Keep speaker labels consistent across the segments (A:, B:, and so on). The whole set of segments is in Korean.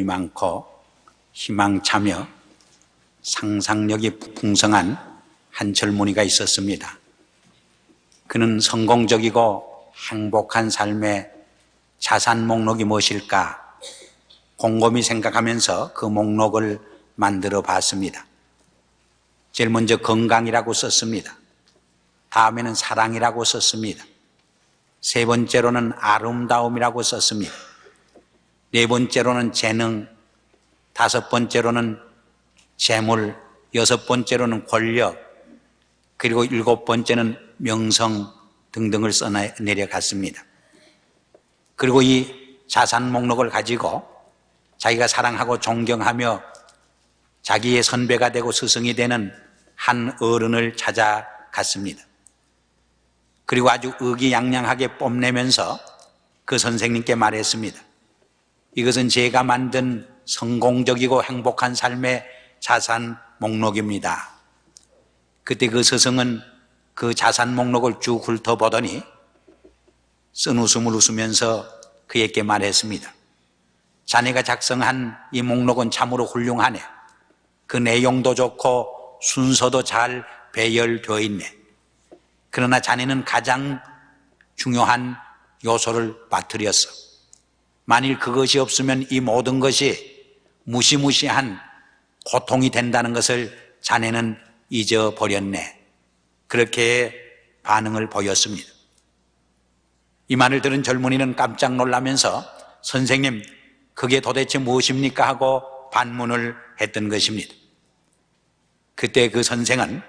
A: 꿈이 많고 희망차며 상상력이 풍성한 한 젊은이가 있었습니다. 그는 성공적이고 행복한 삶의 자산 목록이 무엇일까 곰곰이 생각하면서 그 목록을 만들어 봤습니다. 제일 먼저 건강이라고 썼습니다. 다음에는 사랑이라고 썼습니다. 세 번째로는 아름다움이라고 썼습니다. 네 번째로는 재능, 다섯 번째로는 재물, 여섯 번째로는 권력, 그리고 일곱 번째는 명성 등등을 써내려갔습니다. 그리고 이 자산 목록을 가지고 자기가 사랑하고 존경하며 자기의 선배가 되고 스승이 되는 한 어른을 찾아갔습니다. 그리고 아주 의기양양하게 뽐내면서 그 선생님께 말했습니다. 이것은 제가 만든 성공적이고 행복한 삶의 자산 목록입니다. 그때 그 스승은 그 자산 목록을 쭉 훑어보더니 쓴 웃음을 웃으면서 그에게 말했습니다. 자네가 작성한 이 목록은 참으로 훌륭하네. 그 내용도 좋고 순서도 잘 배열되어 있네. 그러나 자네는 가장 중요한 요소를 빠뜨렸어. 만일 그것이 없으면 이 모든 것이 무시무시한 고통이 된다는 것을 자네는 잊어버렸네. 그렇게 반응을 보였습니다. 이 말을 들은 젊은이는 깜짝 놀라면서 선생님, 그게 도대체 무엇입니까? 하고 반문을 했던 것입니다. 그때 그 선생은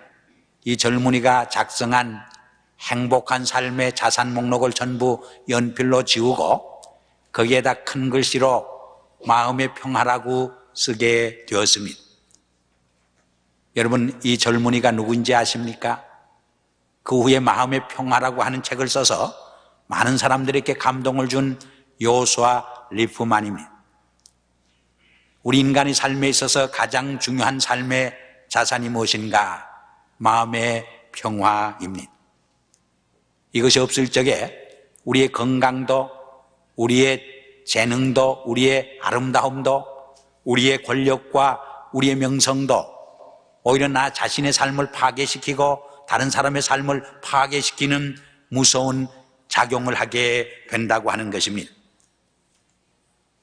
A: 이 젊은이가 작성한 행복한 삶의 자산 목록을 전부 연필로 지우고 거기에다 큰 글씨로 마음의 평화라고 쓰게 되었습니다. 여러분, 이 젊은이가 누구인지 아십니까? 그 후에 마음의 평화라고 하는 책을 써서 많은 사람들에게 감동을 준 요수와 리프만입니다. 우리 인간의 삶에 있어서 가장 중요한 삶의 자산이 무엇인가? 마음의 평화입니다. 이것이 없을 적에 우리의 건강도, 우리의 재능도, 우리의 아름다움도, 우리의 권력과 우리의 명성도 오히려 나 자신의 삶을 파괴시키고 다른 사람의 삶을 파괴시키는 무서운 작용을 하게 된다고 하는 것입니다.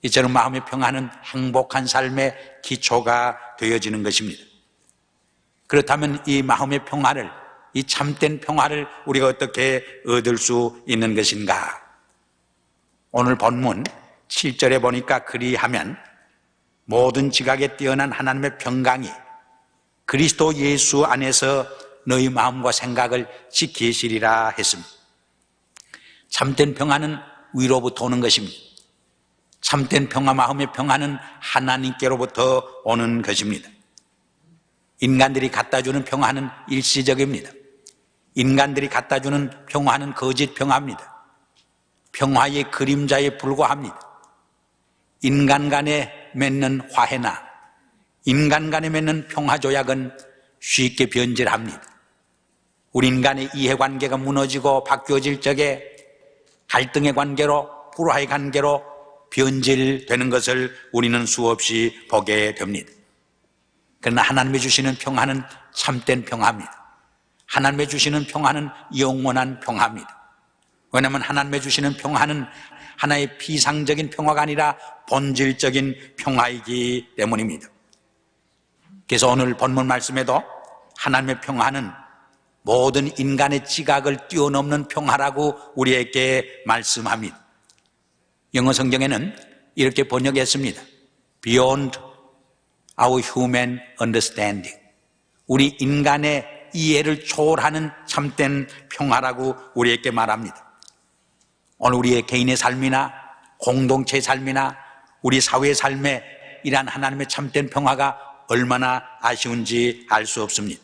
A: 이처럼 마음의 평화는 행복한 삶의 기초가 되어지는 것입니다. 그렇다면 이 마음의 평화를, 이 참된 평화를 우리가 어떻게 얻을 수 있는 것인가? 오늘 본문 7절에 보니까 그리하면 모든 지각에 뛰어난 하나님의 평강이 그리스도 예수 안에서 너희 마음과 생각을 지키시리라 했습니다. 참된 평화는 위로부터 오는 것입니다. 참된 평화, 마음의 평화는 하나님께로부터 오는 것입니다. 인간들이 갖다 주는 평화는 일시적입니다. 인간들이 갖다 주는 평화는 거짓 평화입니다. 평화의 그림자에 불과합니다. 인간 간에 맺는 화해나 인간 간에 맺는 평화조약은 쉽게 변질합니다. 우리 인간의 이해관계가 무너지고 바뀌어질 적에 갈등의 관계로 불화의 관계로 변질되는 것을 우리는 수없이 보게 됩니다. 그러나 하나님이 주시는 평화는 참된 평화입니다. 하나님이 주시는 평화는 영원한 평화입니다. 왜냐하면 하나님이 주시는 평화는 하나의 피상적인 평화가 아니라 본질적인 평화이기 때문입니다. 그래서 오늘 본문 말씀에도 하나님의 평화는 모든 인간의 지각을 뛰어넘는 평화라고 우리에게 말씀합니다. 영어 성경에는 이렇게 번역했습니다. Beyond our human understanding. 우리 인간의 이해를 초월하는 참된 평화라고 우리에게 말합니다. 오늘 우리의 개인의 삶이나 공동체의 삶이나 우리 사회의 삶에 이러한 하나님의 참된 평화가 얼마나 아쉬운지 알 수 없습니다.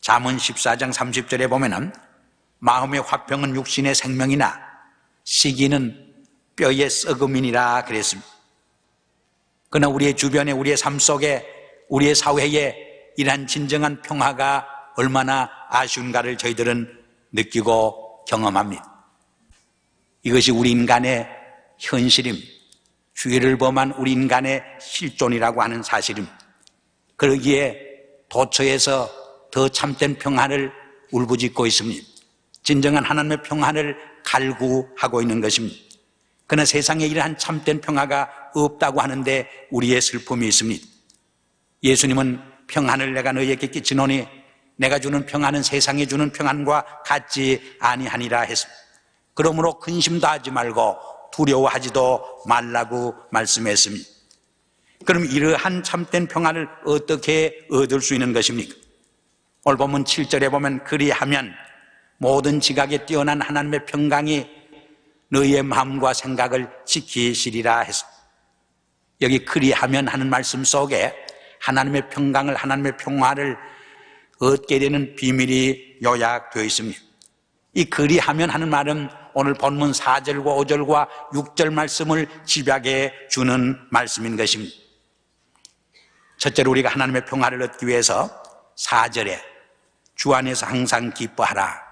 A: 잠언 14장 30절에 보면은 마음의 화평은 육신의 생명이나 시기는 뼈의 썩음이니라 그랬습니다. 그러나 우리의 주변에 우리의 삶 속에 우리의 사회에 이러한 진정한 평화가 얼마나 아쉬운가를 저희들은 느끼고 경험합니다. 이것이 우리 인간의 현실입니다. 죄를 범한 우리 인간의 실존이라고 하는 사실입니다. 그러기에 도처에서 더 참된 평안을 울부짖고 있습니다. 진정한 하나님의 평안을 갈구하고 있는 것입니다. 그러나 세상에 이러한 참된 평화가 없다고 하는데 우리의 슬픔이 있습니다. 예수님은 평안을 내가 너희에게 끼치노니 내가 주는 평안은 세상에 주는 평안과 같지 아니하니라 했습니다. 그러므로 근심도 하지 말고 두려워하지도 말라고 말씀했습니다. 그럼 이러한 참된 평안을 어떻게 얻을 수 있는 것입니까? 오늘 보면 7절에 보면 그리하면 모든 지각에 뛰어난 하나님의 평강이 너희의 마음과 생각을 지키시리라 했습니다. 여기 그리하면 하는 말씀 속에 하나님의 평강을 하나님의 평화를 얻게 되는 비밀이 요약되어 있습니다. 이 그리하면 하는 말은 오늘 본문 4절과 5절과 6절 말씀을 집약해 주는 말씀인 것입니다. 첫째로 우리가 하나님의 평화를 얻기 위해서 4절에 주 안에서 항상 기뻐하라.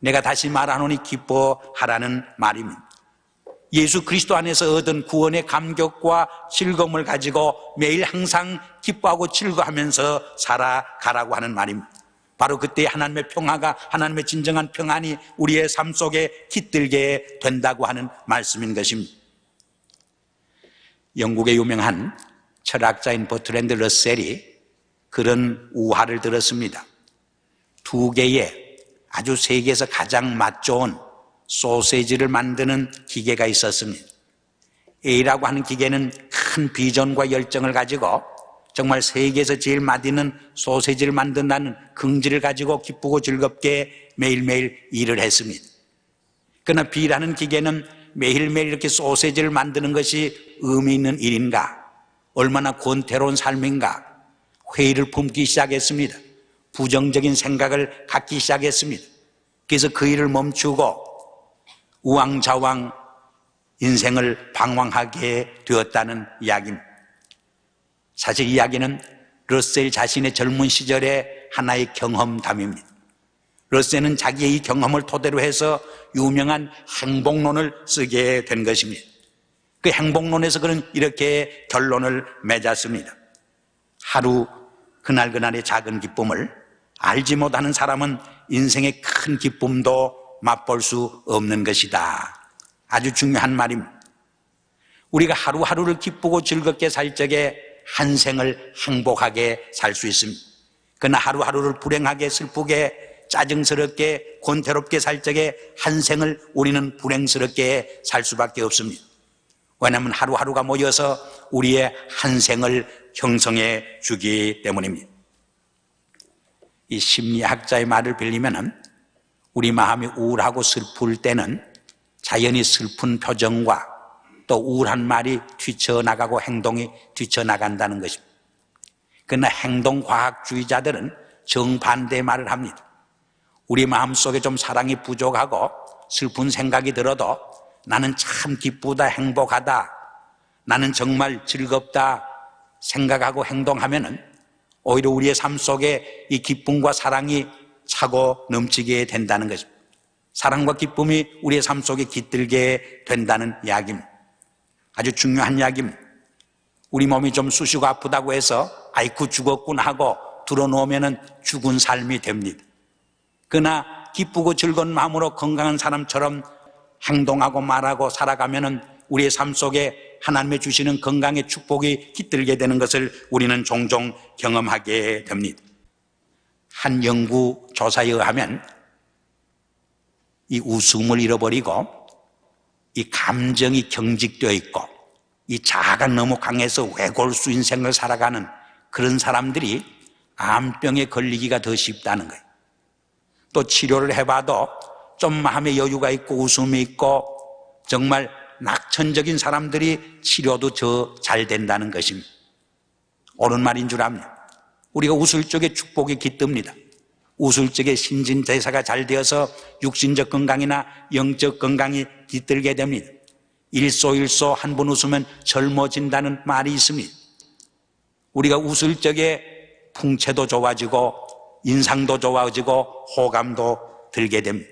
A: 내가 다시 말하노니 기뻐하라는 말입니다. 예수 그리스도 안에서 얻은 구원의 감격과 즐거움을 가지고 매일 항상 기뻐하고 즐거하면서 살아가라고 하는 말입니다. 바로 그때 하나님의 평화가 하나님의 진정한 평안이 우리의 삶 속에 깃들게 된다고 하는 말씀인 것입니다. 영국의 유명한 철학자인 버트랜드 러셀이 그런 우화를 들었습니다. 두 개의 아주 세계에서 가장 맛 좋은 소세지를 만드는 기계가 있었습니다. A라고 하는 기계는 큰 비전과 열정을 가지고 정말 세계에서 제일 맛있는 소세지를 만든다는 긍지를 가지고 기쁘고 즐겁게 매일매일 일을 했습니다. 그러나 B라는 기계는 매일매일 이렇게 소세지를 만드는 것이 의미 있는 일인가? 얼마나 권태로운 삶인가? 회의를 품기 시작했습니다. 부정적인 생각을 갖기 시작했습니다. 그래서 그 일을 멈추고 우왕좌왕 인생을 방황하게 되었다는 이야기입니다. 사실 이야기는 러셀 자신의 젊은 시절의 하나의 경험담입니다. 러셀은 자기의 이 경험을 토대로 해서 유명한 행복론을 쓰게 된 것입니다. 그 행복론에서 그는 이렇게 결론을 맺었습니다. 하루 그날 그날의 작은 기쁨을 알지 못하는 사람은 인생의 큰 기쁨도 맛볼 수 없는 것이다. 아주 중요한 말입니다. 우리가 하루하루를 기쁘고 즐겁게 살 적에 한 생을 행복하게 살 수 있습니다. 그러나 하루하루를 불행하게 슬프게 짜증스럽게 권태롭게 살 적에 한 생을 우리는 불행스럽게 살 수밖에 없습니다. 왜냐하면 하루하루가 모여서 우리의 한 생을 형성해 주기 때문입니다. 이 심리학자의 말을 빌리면 우리 마음이 우울하고 슬플 때는 자연히 슬픈 표정과 또 우울한 말이 뒤쳐나가고 행동이 뒤쳐나간다는 것입니다. 그러나 행동과학주의자들은 정반대의 말을 합니다. 우리 마음속에 좀 사랑이 부족하고 슬픈 생각이 들어도 나는 참 기쁘다, 행복하다, 나는 정말 즐겁다 생각하고 행동하면은 오히려 우리의 삶 속에 이 기쁨과 사랑이 차고 넘치게 된다는 것입니다. 사랑과 기쁨이 우리의 삶 속에 깃들게 된다는 이야기입니다. 아주 중요한 이야기입니다. 우리 몸이 좀 쑤시고 아프다고 해서 아이쿠 죽었군 하고 들어놓으면 죽은 삶이 됩니다. 그러나 기쁘고 즐거운 마음으로 건강한 사람처럼 행동하고 말하고 살아가면 우리의 삶 속에 하나님의 주시는 건강의 축복이 깃들게 되는 것을 우리는 종종 경험하게 됩니다. 한 연구 조사에 의하면 이 웃음을 잃어버리고 이 감정이 경직되어 있고 이 자아가 너무 강해서 외골수 인생을 살아가는 그런 사람들이 암병에 걸리기가 더 쉽다는 거예요. 또 치료를 해봐도 좀 마음의 여유가 있고 웃음이 있고 정말 낙천적인 사람들이 치료도 더잘 된다는 것입니다. 옳은 말인 줄 압니다. 우리가 웃을 적에 축복이 깃듭니다. 웃을 적에 신진대사가 잘 되어서 육신적 건강이나 영적 건강이 깃들게 됩니다. 일소일소 한 번 웃으면 젊어진다는 말이 있습니다. 우리가 웃을 적에 풍채도 좋아지고 인상도 좋아지고 호감도 들게 됩니다.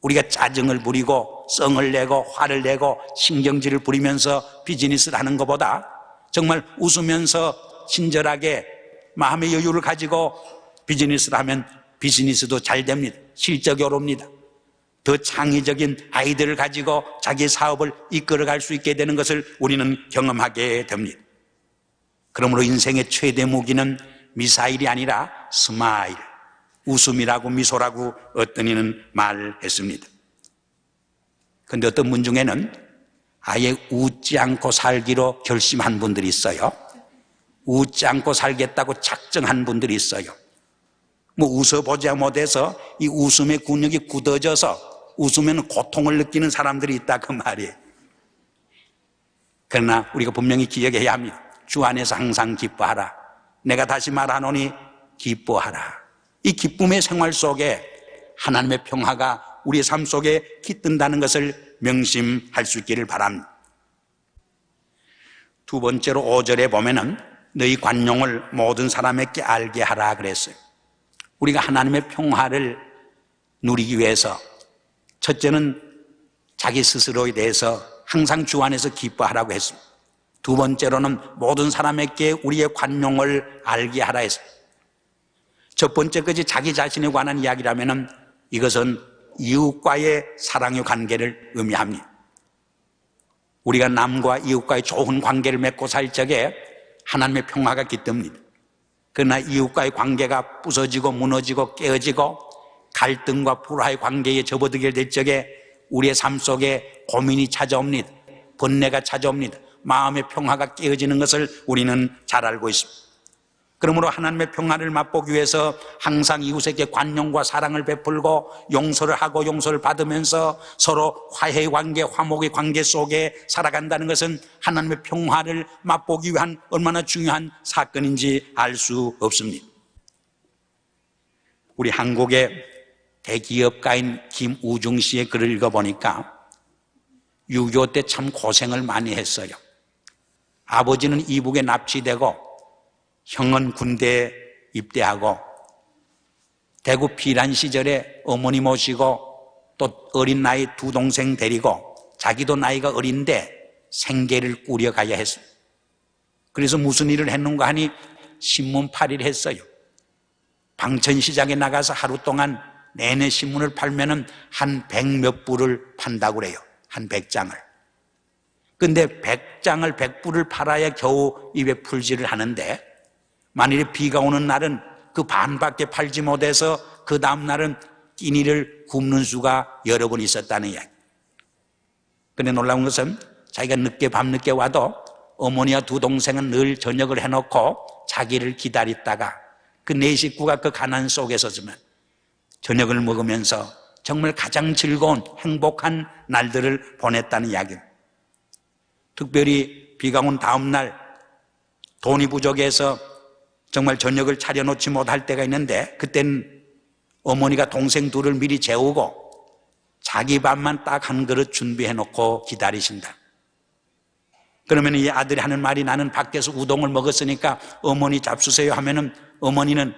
A: 우리가 짜증을 부리고 썽을 내고 화를 내고 신경질을 부리면서 비즈니스를 하는 것보다 정말 웃으면서 친절하게 마음의 여유를 가지고 비즈니스를 하면 비즈니스도 잘 됩니다. 실적이 오릅니다. 더 창의적인 아이들을 가지고 자기 사업을 이끌어갈 수 있게 되는 것을 우리는 경험하게 됩니다. 그러므로 인생의 최대 무기는 미사일이 아니라 스마일, 웃음이라고 미소라고 어떤 이는 말했습니다. 근데 어떤 분 중에는 아예 웃지 않고 살기로 결심한 분들이 있어요. 웃지 않고 살겠다고 작정한 분들이 있어요. 뭐 웃어보자 못해서 이 웃음의 근육이 굳어져서 웃으면 고통을 느끼는 사람들이 있다 그 말이에요. 그러나 우리가 분명히 기억해야 합니다. 주 안에서 항상 기뻐하라. 내가 다시 말하노니 기뻐하라. 이 기쁨의 생활 속에 하나님의 평화가 우리의 삶 속에 깃든다는 것을 명심할 수 있기를 바랍니다. 두 번째로 5절에 보면은 너희 관용을 모든 사람에게 알게 하라 그랬어요. 우리가 하나님의 평화를 누리기 위해서 첫째는 자기 스스로에 대해서 항상 주 안에서 기뻐하라고 했습니다. 두 번째로는 모든 사람에게 우리의 관용을 알게 하라 했어요. 첫 번째까지 자기 자신에 관한 이야기라면 이것은 이웃과의 사랑의 관계를 의미합니다. 우리가 남과 이웃과의 좋은 관계를 맺고 살 적에 하나님의 평화가 깃듭니다. 그러나 이웃과의 관계가 부서지고 무너지고 깨어지고 갈등과 불화의 관계에 접어들게 될 적에 우리의 삶 속에 고민이 찾아옵니다. 번뇌가 찾아옵니다. 마음의 평화가 깨어지는 것을 우리는 잘 알고 있습니다. 그러므로 하나님의 평화를 맛보기 위해서 항상 이웃에게 관용과 사랑을 베풀고 용서를 하고 용서를 받으면서 서로 화해의 관계, 화목의 관계 속에 살아간다는 것은 하나님의 평화를 맛보기 위한 얼마나 중요한 사건인지 알 수 없습니다. 우리 한국의 대기업가인 김우중 씨의 글을 읽어보니까 6.25때참 고생을 많이 했어요. 아버지는 이북에 납치되고 형은 군대에 입대하고 대구 피란 시절에 어머니 모시고 또 어린 나이 두 동생 데리고 자기도 나이가 어린데 생계를 꾸려가야 했습니다. 그래서 무슨 일을 했는가 하니 신문 팔이를 했어요. 방천시장에 나가서 하루 동안 내내 신문을 팔면은 한 백몇 불을 판다고 그래요. 한 백 장을. 근데 백장을 백불을 팔아야 겨우 입에 풀지를 하는데 만일에 비가 오는 날은 그 반밖에 팔지 못해서 그 다음날은 끼니를 굽는 수가 여러 번 있었다는 이야기. 근데 놀라운 것은 자기가 늦게 밤늦게 와도 어머니와 두 동생은 늘 저녁을 해놓고 자기를 기다리다가 그 네 식구가 그 가난 속에서 지만 저녁을 먹으면서 정말 가장 즐거운 행복한 날들을 보냈다는 이야기입니다. 특별히 비가 온 다음 날 돈이 부족해서 정말 저녁을 차려놓지 못할 때가 있는데 그땐 어머니가 동생 둘을 미리 재우고 자기 밥만 딱 한 그릇 준비해 놓고 기다리신다. 그러면 이 아들이 하는 말이 나는 밖에서 우동을 먹었으니까 어머니 잡수세요 하면은 어머니는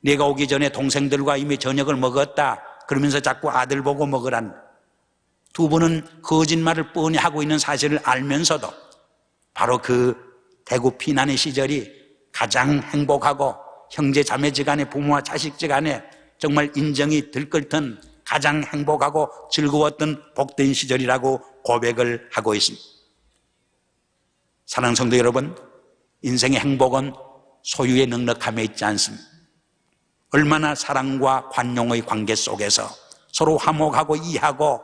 A: 내가 오기 전에 동생들과 이미 저녁을 먹었다. 그러면서 자꾸 아들 보고 먹으란. 두 분은 거짓말을 뻔히 하고 있는 사실을 알면서도 바로 그 대구 피난의 시절이 가장 행복하고 형제 자매지 간에 부모와 자식지 간에 정말 인정이 들끓던 가장 행복하고 즐거웠던 복된 시절이라고 고백을 하고 있습니다. 사랑하는 성도 여러분, 인생의 행복은 소유의 넉넉함에 있지 않습니다. 얼마나 사랑과 관용의 관계 속에서 서로 화목하고 이해하고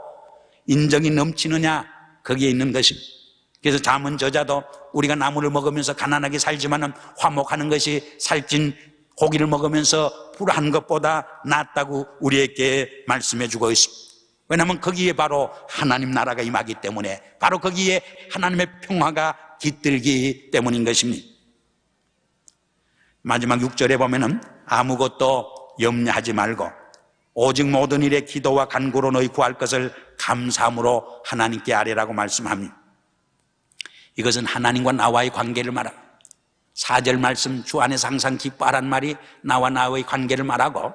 A: 인정이 넘치느냐 거기에 있는 것입니다. 그래서 잠은 저자도 우리가 나무를 먹으면서 가난하게 살지만 화목하는 것이 살찐 고기를 먹으면서 불한 것보다 낫다고 우리에게 말씀해 주고 있습니다. 왜냐하면 거기에 바로 하나님 나라가 임하기 때문에 바로 거기에 하나님의 평화가 깃들기 때문인 것입니다. 마지막 6절에 보면은 아무것도 염려하지 말고 오직 모든 일에 기도와 간구로 너희 구할 것을 감사함으로 하나님께 아뢰라고 말씀합니다. 이것은 하나님과 나와의 관계를 말합니다. 4절 말씀 주 안에서 항상 기뻐하란 말이 나와 나와의 관계를 말하고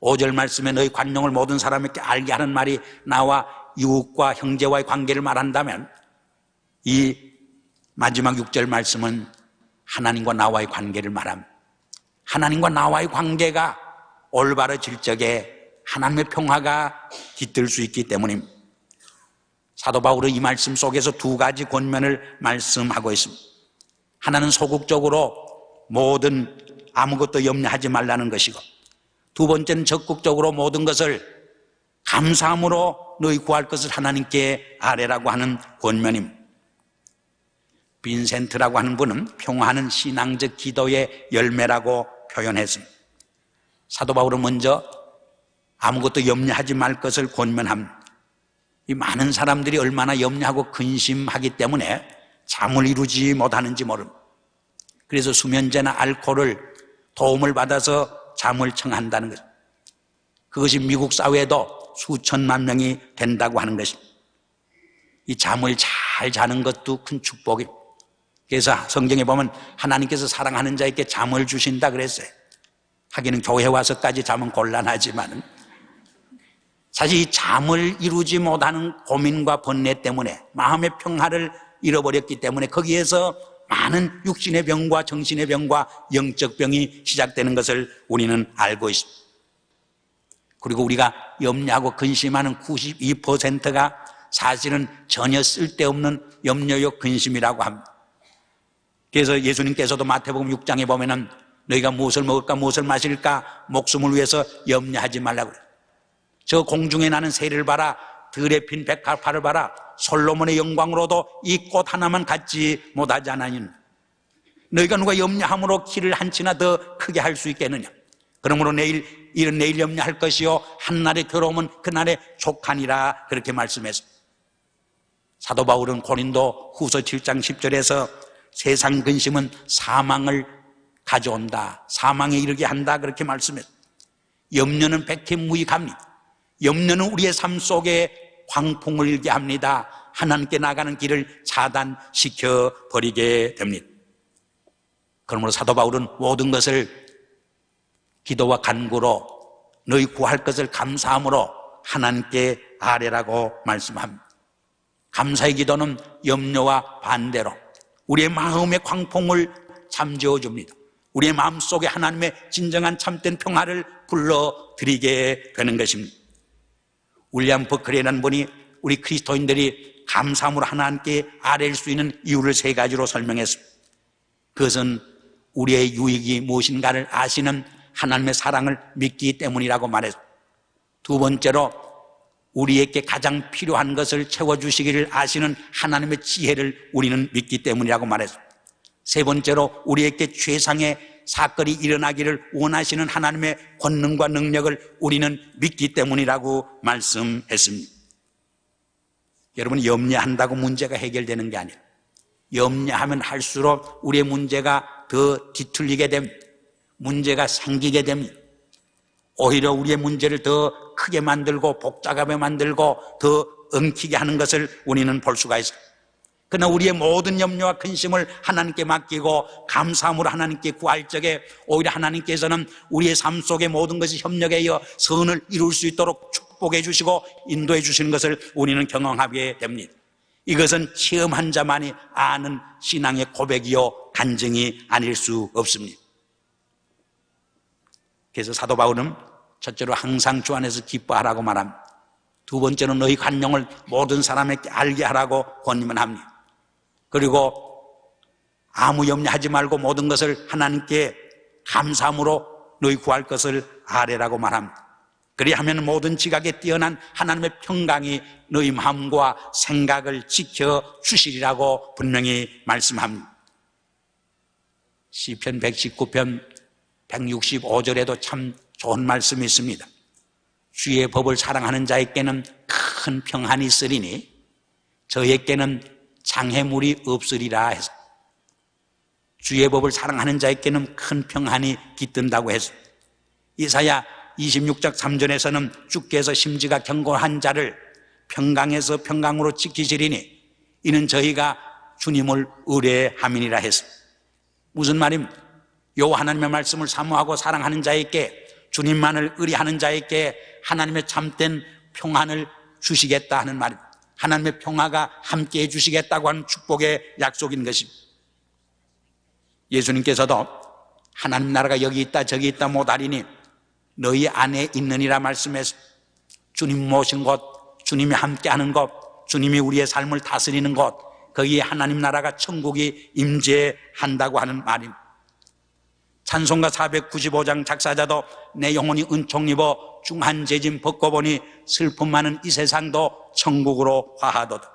A: 오절 말씀에 너희 관용을 모든 사람에게 알게 하는 말이 나와 이웃과 형제와의 관계를 말한다면 이 마지막 6절 말씀은 하나님과 나와의 관계를 말함. 하나님과 나와의 관계가 올바르질 적에 하나님의 평화가 깃들 수 있기 때문입니다. 사도 바울은 이 말씀 속에서 두 가지 권면을 말씀하고 있습니다. 하나는 소극적으로 모든 아무것도 염려하지 말라는 것이고 두 번째는 적극적으로 모든 것을 감사함으로 너희 구할 것을 하나님께 아뢰라고 하는 권면입니다. 빈센트라고 하는 분은 평화는 신앙적 기도의 열매라고 표현했습니다. 사도 바울은 먼저 아무것도 염려하지 말 것을 권면합니다. 이 많은 사람들이 얼마나 염려하고 근심하기 때문에 잠을 이루지 못하는지 모릅니다. 그래서 수면제나 알코올을 도움을 받아서 잠을 청한다는 것. 그것이 미국 사회에도 수천만 명이 된다고 하는 것입니다. 이 잠을 잘 자는 것도 큰 축복입니다. 그래서 성경에 보면 하나님께서 사랑하는 자에게 잠을 주신다 그랬어요. 하기는 교회 와서까지 잠은 곤란하지만 사실 이 잠을 이루지 못하는 고민과 번뇌 때문에 마음의 평화를 잃어버렸기 때문에 거기에서 많은 육신의 병과 정신의 병과 영적 병이 시작되는 것을 우리는 알고 있습니다. 그리고 우리가 염려하고 근심하는 92%가 사실은 전혀 쓸데없는 염려요 근심이라고 합니다. 그래서 예수님께서도 마태복음 6장에 보면은 너희가 무엇을 먹을까 무엇을 마실까 목숨을 위해서 염려하지 말라고 그래요. 저 공중에 나는 새를 봐라 들에 핀 백합화를 봐라 솔로몬의 영광으로도 이 꽃 하나만 갖지 못하지 않아니 너희가 누가 염려함으로 키를 한 치나 더 크게 할 수 있겠느냐? 그러므로 내일 일은 내일 염려할 것이요 한날의 괴로움은 그날의 족하니라 그렇게 말씀했습니다 사도 바울은 고린도 후서 7장 10절에서 세상 근심은 사망을 가져온다 사망에 이르게 한다 그렇게 말씀했습니다 염려는 백해무익합니다 염려는 우리의 삶 속에 광풍을 일게 합니다. 하나님께 나가는 길을 차단시켜 버리게 됩니다. 그러므로 사도 바울은 모든 것을 기도와 간구로 너희 구할 것을 감사함으로 하나님께 아뢰라고 말씀합니다. 감사의 기도는 염려와 반대로 우리의 마음의 광풍을 잠재워 줍니다. 우리의 마음 속에 하나님의 진정한 참된 평화를 불러드리게 되는 것입니다. 윌리엄 버클리라는 분이 우리 그리스도인들이 감사함으로 하나님께 아뢰일 수 있는 이유를 세 가지로 설명했습니다. 그것은 우리의 유익이 무엇인가를 아시는 하나님의 사랑을 믿기 때문이라고 말해서 두 번째로 우리에게 가장 필요한 것을 채워주시기를 아시는 하나님의 지혜를 우리는 믿기 때문이라고 말해서 세 번째로 우리에게 최상의 사건이 일어나기를 원하시는 하나님의 권능과 능력을 우리는 믿기 때문이라고 말씀했습니다. 여러분, 염려한다고 문제가 해결되는 게 아니에요. 염려하면 할수록 우리의 문제가 더 뒤틀리게 됩니다. 문제가 생기게 됩니다. 오히려 우리의 문제를 더 크게 만들고 복잡하게 만들고 더 엉키게 하는 것을 우리는 볼 수가 있어요. 그러나 우리의 모든 염려와 근심을 하나님께 맡기고 감사함으로 하나님께 구할 적에 오히려 하나님께서는 우리의 삶 속의 모든 것이 협력하여 선을 이룰 수 있도록 축복해 주시고 인도해 주시는 것을 우리는 경험하게 됩니다. 이것은 체험한 자만이 아는 신앙의 고백이요 간증이 아닐 수 없습니다. 그래서 사도 바울은 첫째로 항상 주 안에서 기뻐하라고 말합니다. 두 번째로 너희 관용을 모든 사람에게 알게 하라고 권유만 합니다. 그리고 아무 염려하지 말고 모든 것을 하나님께 감사함으로 너희 구할 것을 아뢰라고 말합니다. 그리하면 모든 지각에 뛰어난 하나님의 평강이 너희 마음과 생각을 지켜 주시리라고 분명히 말씀합니다. 시편 119편 165절에도 참 좋은 말씀이 있습니다. 주의 법을 사랑하는 자에게는 큰 평안이 있으리니 저에게는 장해물이 없으리라 해서 주의 법을 사랑하는 자에게는 큰 평안이 깃든다고 해서 이사야 26장 3절에서는 주께서 심지가 경고한 자를 평강에서 평강으로 지키시리니 이는 저희가 주님을 의뢰함이니라 했습니다. 무슨 말입니까? 요 하나님의 말씀을 사모하고 사랑하는 자에게 주님만을 의리하는 자에게 하나님의 참된 평안을 주시겠다 하는 말입니다. 하나님의 평화가 함께 해 주시겠다고 하는 축복의 약속인 것입니다. 예수님께서도 하나님 나라가 여기 있다 저기 있다 못하리니 너희 안에 있느니라 말씀해서 주님 모신 곳, 주님이 함께하는 곳, 주님이 우리의 삶을 다스리는 곳, 거기에 하나님 나라가 천국이 임재한다고 하는 말입니다. 찬송가 495장 작사자도 내 영혼이 은총 입어 중한 재짐 벗고 보니 슬픔 많은 이 세상도 천국으로 화하도다.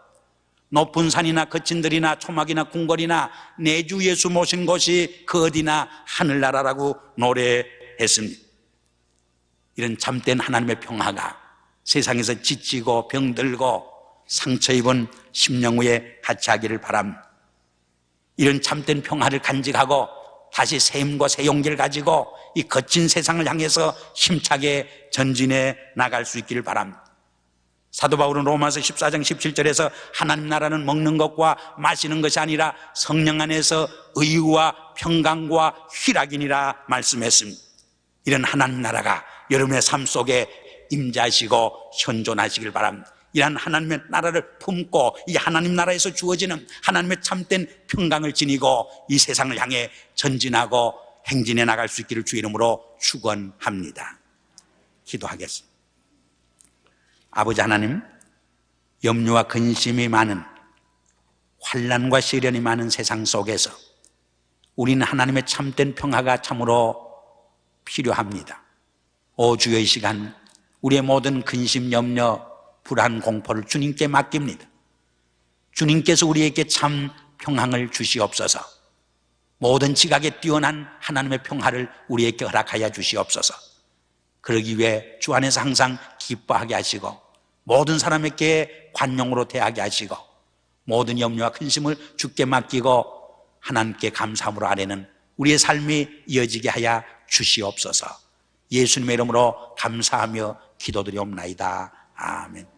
A: 높은 산이나 거친 들이나 초막이나 궁궐이나 내 주 예수 모신 곳이 그 어디나 하늘나라라고 노래했습니다. 이런 참된 하나님의 평화가 세상에서 지치고 병들고 상처 입은 심령 후에 같이 하기를 바랍니다. 이런 참된 평화를 간직하고 다시 새 힘과 새 용기를 가지고 이 거친 세상을 향해서 힘차게 전진해 나갈 수 있기를 바랍니다. 사도 바울은 로마서 14장 17절에서 하나님 나라는 먹는 것과 마시는 것이 아니라 성령 안에서 의와 평강과 희락이니라 말씀했습니다. 이런 하나님 나라가 여러분의 삶 속에 임자시고 현존하시길 바랍니다. 이러한 하나님의 나라를 품고 이 하나님 나라에서 주어지는 하나님의 참된 평강을 지니고 이 세상을 향해 전진하고 행진해 나갈 수 있기를 주 이름으로 축원합니다. 기도하겠습니다. 아버지 하나님, 염려와 근심이 많은 환란과 시련이 많은 세상 속에서 우리는 하나님의 참된 평화가 참으로 필요합니다. 오 주여 이 시간 우리의 모든 근심, 염려, 불안, 공포를 주님께 맡깁니다. 주님께서 우리에게 참 평강을 주시옵소서. 모든 지각에 뛰어난 하나님의 평화를 우리에게 허락하여 주시옵소서. 그러기 위해 주 안에서 항상 기뻐하게 하시고 모든 사람에게 관용으로 대하게 하시고 모든 염려와 근심을 주께 맡기고 하나님께 감사함으로 아래는 우리의 삶이 이어지게 하여 주시옵소서. 예수님의 이름으로 감사하며 기도드리옵나이다. 아멘.